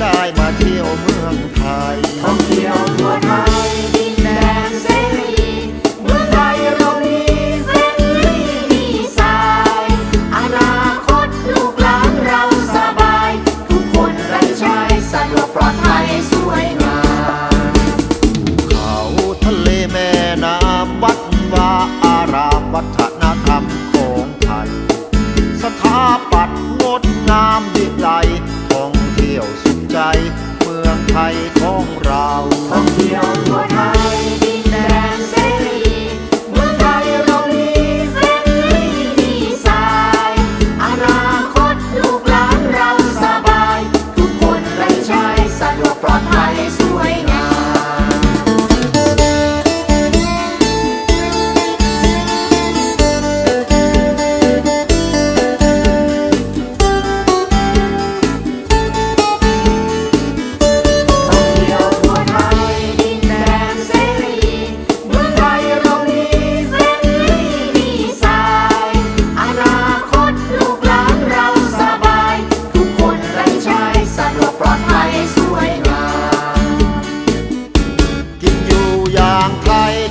ได้มาเที่ยวเมืองไทยท่องเที่ยวทั่วไทยดินแดนเสรีเมืองไทยเรามีเฟรนลี่มีสายอนาคตลูกหลานเราสบาย ทุกคนได้ใช้สะดวกปลอดภัยสวยงามเขาทะเลแม่น้ำวัดวาอารามวัฒนธรรมของไทย สถาปัตย์งดงามยิ่งใหญ่ ไทยของเราท่องเที่ยวทั่วไทย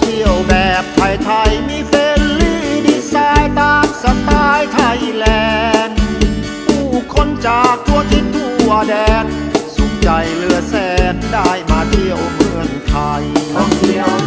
ทยเที่ยวแบบไทยๆมีเฟรนลี่ดีไซน์ตามสไตล์ไทยแลนด์ผู้คนจากทั่วทิศทั่วแดนสุขใจเลือแสนได้มาเที่ยวเมืองไทยท่องเที่ยว